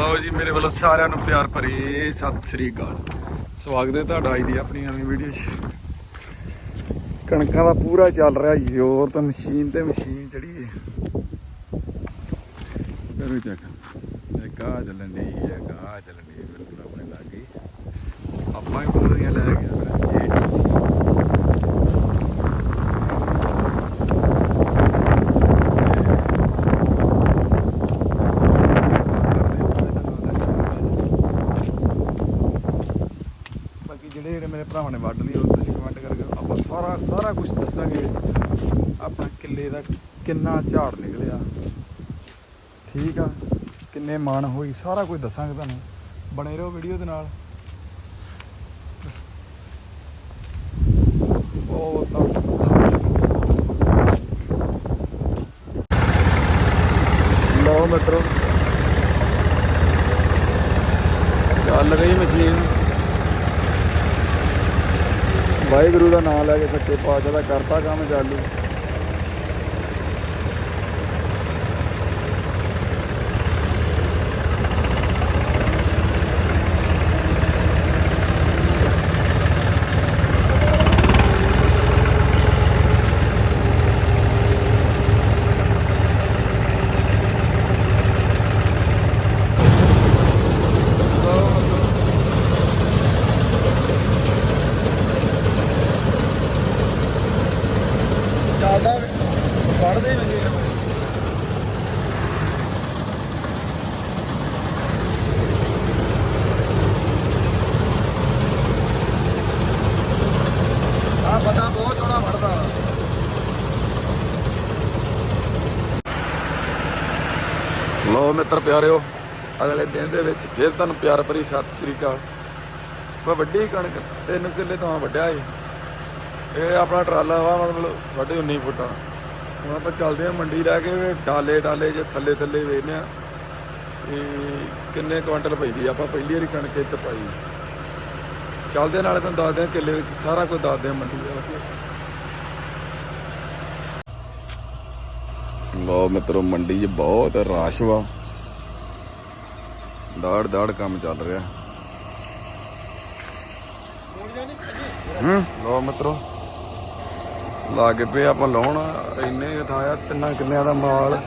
ਲਓ ਜੀ, ਮੇਰੇ ਵੱਲੋਂ ਸਾਰਿਆਂ ਨੂੰ ਪਿਆਰ ਭਰੀ ਸਤਿ ਸ੍ਰੀ ਅਕਾਲ। ਸਵਾਗਤ ਹੈ ਤੁਹਾਡਾ ਅੱਜ ਦੀ ਆਪਣੀ ਨਵੀਂ ਵੀਡੀਓ 'ਚ। ਕਣਕਾਂ ਦਾ ਪੂਰਾ ਚੱਲ ਰਿਹਾ ਜ਼ੋਰ ਤਾਂ ਮਸ਼ੀਨ ਤੇ ਮਸ਼ੀਨ ਚੜੀ ਹੈ ਕਰੋ ਚੱਕ ਇੱਕ ਆ ਚੱਲਣ ਦੀ ਹੈ ਆ ਚੱਲਣ ਦੀ ਬਿਲਕੁਲ ਆਪਣੇ ਲਾਗੇ। ਆਪਾਂ ਹੀ ਪੂਰੀਆਂ ਲੈ ਗਿਆ ਮੇਰਾ ਜੀ ਬਾਕੀ ਜਿਹੜੇ ਜਿਹੜੇ ਮੇਰੇ ਭਰਾਵਾਂ ਨੇ ਵੱਢ ਲਈ ਉਹ ਤੁਸੀਂ ਕਮੈਂਟ ਕਰਕੇ ਆਪਾਂ ਸਾਰਾ ਸਾਰਾ ਕੁਝ ਦੱਸਾਂਗੇ ਆਪਣਾ ਕਿੰਨਾ ਝਾੜ ਨਿਕਲਿਆ। ਠੀਕ ਆ, ਕਿੰਨੇ ਮਾਣ ਹੋਈ, ਸਾਰਾ ਕੁਝ ਦੱਸਾਂਗੇ ਤੁਹਾਨੂੰ। ਬਣੇ ਰਹੋ ਵੀਡੀਓ ਦੇ ਨਾਲ। ਉਹ ਤਾਂ ਲਓ ਚੱਲ ਰਹੀ ਮਸ਼ੀਨ। ਵਾਹਿਗੁਰੂ ਦਾ ਨਾਮ ਲੈ ਕੇ ਸੱਚੇ ਪਾਤਸ਼ਾਹ ਦਾ ਕਰਤਾ ਕੰਮ ਚਾਲੂ ਚੱਲਦਾ ਪੜਦੇ ਮਸ਼ੀਨ ਆ ਪਤਾ ਬਹੁਤ ਸੋਹਣਾ ਫੜਦਾ। ਲੋ ਮਿੱਤਰ ਪਿਆਰਿਓ, ਅਗਲੇ ਦਿਨ ਦੇ ਵਿੱਚ ਫਿਰ ਤੁਹਾਨੂੰ ਪਿਆਰ ਭਰੀ ਸਤਿ ਸ੍ਰੀ ਅਕਾਲ। ਕੋਈ ਵੱਡੀ ਕਣਕ, ਤਿੰਨ ਕਿੱਲੇ ਤਾਂ ਵੱਡਿਆ ਏ। ਇਹ ਆਪਣਾ ਟਰਾਲਾ ਵਾ, ਮਤਲਬ ਸਾਢੇ 19 ਫੁੱਟਾ। ਹੁਣ ਆਪਾਂ ਚੱਲਦੇ ਆ ਮੰਡੀ ਲੈ ਕੇ, ਡਾਲੇ ਡਾਲੇ ਜੇ ਥੱਲੇ ਥੱਲੇ ਵੇਖਦੇ ਆ ਤੇ ਕਿੰਨੇ ਕੁਇੰਟਲ ਪੈਂਦੀ ਆਪਾਂ ਪਹਿਲੀ ਵਾਰੀ ਕਣਕ ਇੱਥੇ ਪਾਈ। ਚੱਲਦੇ ਨਾਲੇ ਤੁਹਾਨੂੰ ਦੱਸਦੇ ਆ ਕਿੱਲੇ ਸਾਰਾ ਕੁਝ ਦੱਸਦੇ ਆ ਮੰਡੀ ਦਾ। ਲੋ ਮਿੱਤਰੋ, ਮੰਡੀ 'ਚ ਬਹੁਤ ਰਾਸ਼ ਵਾ। ਦਾੜ ਦਾੜ ਕੰਮ ਚੱਲ ਰਿਹਾ। ਹੂੰ ਲੋ ਮਿੱਤਰੋ। ਲਾਗੇ ਪਏ ਆਪਾਂ ਲਾਉਣ ਇੰਨੇ ਥਾਇਆ ਤਿੰਨਾਂ ਕਿੱਲਿਆਂ ਦਾ ਮਾਲ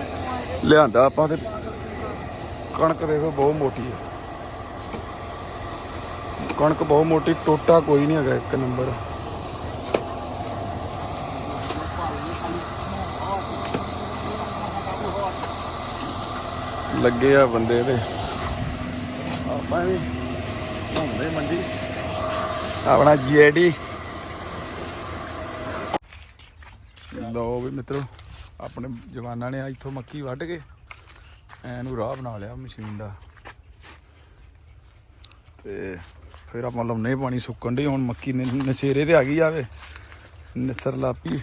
ਲਿਆਂਦਾ ਆਪਾਂ ਤੇ ਕਣਕ ਦੇਖੋ ਬਹੁਤ ਮੋਟੀ ਹੈ ਕਣਕ ਬਹੁਤ ਮੋਟੀ ਟੋਟਾ ਕੋਈ ਨਹੀਂ ਹੈਗਾ ਇੱਕ ਨੰਬਰ। ਲੱਗੇ ਆ ਬੰਦੇ ਤੇ ਆਪਾਂ ਵੀ ਮੰਡੀ। ਆਪਣਾ ਜੀਆਈਡੀ ਲਓ ਵੀ ਮਿੱਤਰੋ ਆਪਣੇ ਜਵਾਨਾਂ ਨੇ ਇੱਥੋਂ ਮੱਕੀ ਵੱਢ ਕੇ ਐਨੂੰ ਰਾਹ ਬਣਾ ਲਿਆ ਮਸ਼ੀਨ ਦਾ। ਤੇ ਫਿਰ ਆਪਾਂ ਲਾਉਨੇ ਪਾਣੀ ਸੁੱਕਣ ਦੀ ਹੁਣ ਮੱਕੀ ਨਸ਼ੇਰੇ ਤੇ ਆ ਗਈ ਆਵੇ ਨਿਸਰ ਲਾਪੀ।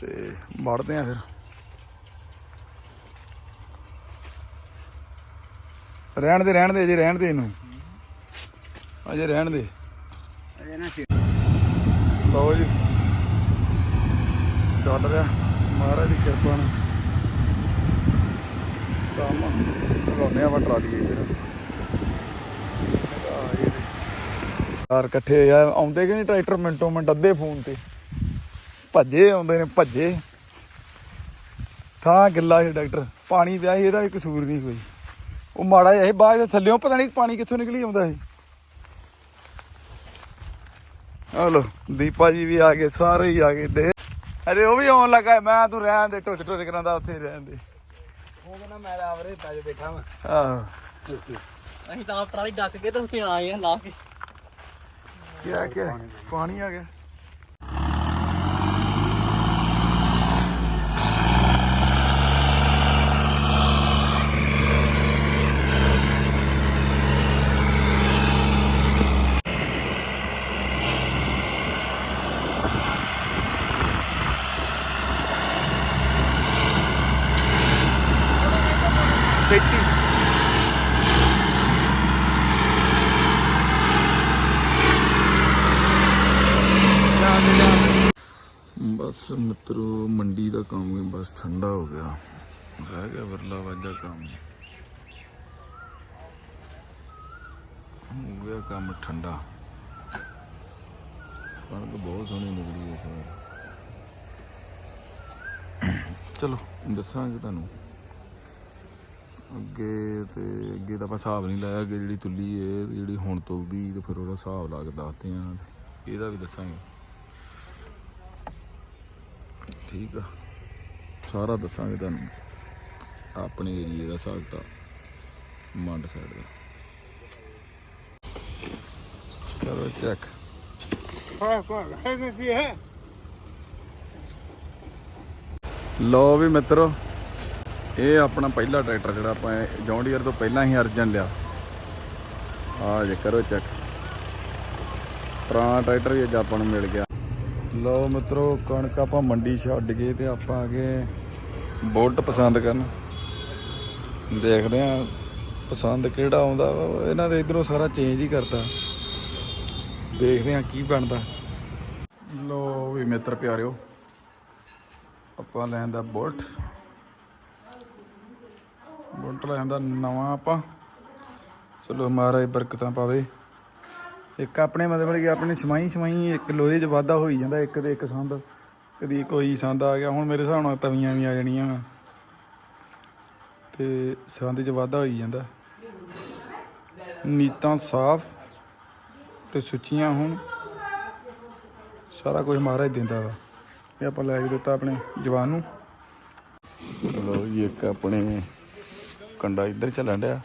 ਤੇ ਵੜਦੇ ਆ ਫਿਰ। ਰਹਿਣ ਦੇ ਰਹਿਣ ਦੇ ਅਜੇ ਰਹਿਣ ਦੇ ਇਹਨੂੰ। ਅਜੇ ਰਹਿਣ ਦੇ। ਲਓ ਜੀ। ਚੱਲ ਰਿਹਾ। ਮਹਾਰਾਜ ਦੀ ਕਿਰਪਾ ਨਾਲ। ਕੰਮ ਲਾਉਨੇ ਆ ਟਰਾਲੀ ਇੱਧਰ ਯਾਰ ਇਕੱਠੇ ਆ, ਆਉਂਦੇ ਕਿ ਨਹੀਂ ਟਰੈਕਟਰ? ਮਿੰਟੋ ਮਿੰਟ ਅੱਧੇ ਫੋਨ ਤੇ। ਭੱਜੇ, ਆਉਂਦੇ ਨੇ, ਭੱਜੇ। ਥਾਂ ਗਿੱਲਾ ਸੀ ਡਾਕਟਰ ਪਾਣੀ ਪਿਆ ਸੀ, ਇਹਦਾ ਵੀ ਕਸੂਰ ਨਹੀਂ ਕੋਈ। ਉਹ ਮਾੜਾ ਜਿਹਾ ਸੀ, ਬਾਅਦ ਦੇ ਥੱਲਿਓਂ ਪਤਾ ਨਹੀਂ ਪਾਣੀ ਕਿੱਥੋਂ ਨਿਕਲੀ ਆਉਂਦਾ ਸੀ। ਹਲੋ ਦੀਪਾ ਜੀ ਵੀ ਆ ਗਏ, ਸਾਰੇ ਹੀ ਆ ਗਏ। ਦੇ ਅਰੇ ਉਹ ਵੀ ਆਉਣ ਲੱਗਾ। ਮੈਂ ਤੂੰ ਰਹਿਣ ਦੇ ਟੁੱਟ ਟੁੱਟ ਕਰਾਂਦਾ ਉੱਥੇ ਹੀ ਰਹਿਣ ਦੇ। ਉਹ ਕਹਿੰਦਾ ਮੈਂ ਆਵਰੇ ਪੈ ਬੈਠਾ ਵਾਂ ਆਹ। ਅਸੀਂ ਤਾਂ ਆਪ ਟਰਾਲੀ ਡੱਕ ਕੇ ਤੇ ਉੱਥੇ ਆਏ ਆ ਲਾ ਕੇ। ਕਿਆ ਕਿਆ ਪਾਣੀ ਆ ਗਿਆ। ਬਸ ਮਿੱਤਰੋ, ਮੰਡੀ ਦਾ ਕੰਮ ਵੀ ਬਸ ਠੰਡਾ ਹੋ ਗਿਆ। ਰਹਿ ਗਿਆ ਵਰਲਾ ਵਾਜਾ ਕੰਮ। ਹੋ ਗਿਆ ਕੰਮ ਠੰਡਾ। ਕਣਕ ਬਹੁਤ ਸੋਹਣੀ ਨਿਕਲੀ ਇਸ ਵਾਰ। ਚਲੋ, ਦੱਸਾਂਗੇ ਤੁਹਾਨੂੰ। ਅੱਗੇ ਤੇ ਅੱਗੇ ਤਾਂ ਆਪਾਂ ਹਿਸਾਬ ਨਹੀਂ ਲਾਇਆ, ਅੱਗੇ ਜਿਹੜੀ ਤੁੱਲੀ ਏ ਜਿਹੜੀ ਹੁਣ ਤੁਲਦੀ ਤੇ ਫਿਰ ਉਹਦਾ ਹਿਸਾਬ ਲਾ ਕੇ ਦੱਸਦੇ ਆ। ਇਹਦਾ ਵੀ ਦੱਸਾਂਗੇ। ਠੀਕ ਆ। ਸਾਰਾ ਦੱਸਾਂਗੇ ਤੁਹਾਨੂੰ। ਆਪਣੇ ਏਰੀਏ ਦਾ ਹਿਸਾਬ ਤਾਂ ਮੰਡ ਸਾਈਡ ਦਾ। ਕਰੋ ਚੈੱਕ ਲੋ ਵੀ ਮਿੱਤਰੋ, ਇਹ ਆਪਣਾ ਪਹਿਲਾ ਟਰੈਕਟਰ ਜਿਹੜਾ ਆਪਾਂ ਜੌਂਡੀਅਰ ਤੋਂ ਪਹਿਲਾਂ ਹੀ ਅਰਜਨ ਲਿਆ। ਆ ਜੇ ਕਰੋ ਚੈੱਕ ਪੁਰਾਣਾ ਟਰੈਕਟਰ ਵੀ ਅੱਜ ਆਪਾਂ ਨੂੰ ਮਿਲ ਗਿਆ। ਲਓ ਮਿੱਤਰੋ, ਕਣਕ ਆਪਾਂ ਮੰਡੀ ਛੱਡ ਗਏ ਤੇ ਆਪਾਂ ਅਗੇ ਗਏ ਬੁਲਟ ਪਸੰਦ ਕਰਨ। ਦੇਖਦੇ ਆ ਪਸੰਦ ਕਿਹੜਾ ਆਉਂਦਾ ਇਹਨਾਂ ਦੇ ਇਧਰੋਂ ਸਾਰਾ ਚੇਂਜ ਹੀ ਕਰਤਾ। ਦੇਖਦੇ ਆ ਕੀ ਬਣਦਾ। ਲੋ ਵੀ ਮਿੱਤਰ ਪਿਆਰਿਓ, ਆਪਾਂ ਲੈਂਦਾ ਬੁਲਟ। ਬੁਲਟ ਲੈਂਦਾ ਨਵਾਂ ਆਪਾਂ। ਚਲੋ ਮਹਾਰਾਜ ਬਰਕਤਾਂ ਪਾਵੇ। ਇੱਕ ਆਪਣੇ ਮਤਲਬ ਕਿ ਆਪਣੀ ਸਮਾਈ ਸਮਾਈ ਇੱਕ ਲੋਹੇ 'ਚ ਵਾਧਾ ਹੋਈ ਜਾਂਦਾ, ਇੱਕ ਦੇ ਇੱਕ ਸੰਦ, ਕਦੀ ਕੋਈ ਸੰਦ ਆ ਗਿਆ, ਹੁਣ ਮੇਰੇ ਹਿਸਾਬ ਨਾਲ ਤਵੀਆਂ ਵੀ ਆ ਜਾਣੀਆਂ। ਤੇ ਸੰਦ 'ਚ ਵਾਧਾ ਹੋਈ ਜਾਂਦਾ। ਨੀਤਾਂ ਸਾਫ਼ ਤੇ ਸੁੱਚੀਆਂ ਹੁਣ, ਸਾਰਾ ਕੁਝ ਮਹਾਰਾਜ ਦਿੰਦਾ ਵਾ। ਇਹ ਆਪਾਂ ਲੈ ਕੇ ਦਿੱਤਾ ਆਪਣੇ ਜਵਾਨ ਨੂੰ। ਲੋ ਜੀ, ਇੱਕ ਆਪਣੇ ਕੰਡਾ ਇੱਧਰ ਚੱਲਣ ਡਿਆ।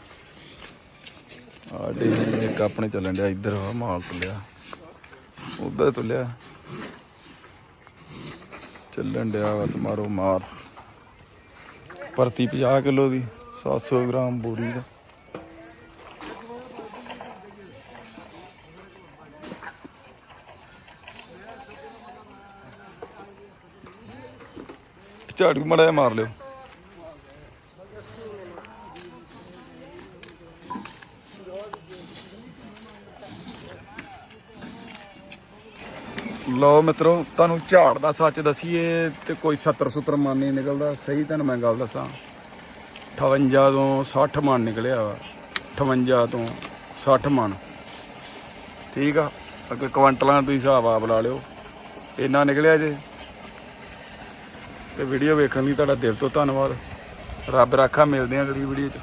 ਆ ਇੱਕ ਆਪਣੇ ਚੱਲਣ ਡਿਆ, ਇੱਧਰ ਆ ਮਾਲ ਤੁਲਿਆ। ਉਧਰ ਤੁਲਿਆ। ਚੱਲਣ ਡਿਆ ਬਸ ਮਾਰੋ ਮਾਰ ਪ੍ਰਤੀ 50 ਕਿਲੋ ਦੀ 700 ਗ੍ਰਾਮ ਬੋਰੀ ਦਾ। ਝਾੜੂ ਮੜਾ ਜਿਹਾ ਮਾਰ ਲਿਓ। ਲਓ ਮਿੱਤਰੋ, ਤੁਹਾਨੂੰ ਝਾੜ ਦਾ ਸੱਚ ਦਸੀਏ ਤੇ ਕੋਈ 70 ਸੁੱਤਰ ਮਨ ਨਹੀਂ ਨਿਕਲਦਾ। ਸਹੀ ਤੁਹਾਨੂੰ ਮੈਂ ਗੱਲ ਦੱਸਾਂ। 58 ਤੋਂ 60 ਮਨ ਨਿਕਲਿਆ ਵਾ। 58 ਤੋਂ 60 ਮਨ। ਠੀਕ ਆ? ਅੱਗੇ ਕੁਆਂਟਲਾਂ ਤੁਸੀਂ ਹਿਸਾਬ ਆਪ ਲਾ ਲਿਓ। ਇੰਨਾ ਨਿਕਲਿਆ ਜੇ। ਤੇ ਵੀਡੀਓ ਵੇਖਣ ਲਈ ਤੁਹਾਡਾ ਦਿਲ ਤੋਂ ਧੰਨਵਾਦ। ਰੱਬ ਰਾਖਾ ਮਿਲਦੇ ਆ ਅਗਲੀ ਵੀਡੀਓ 'ਚ।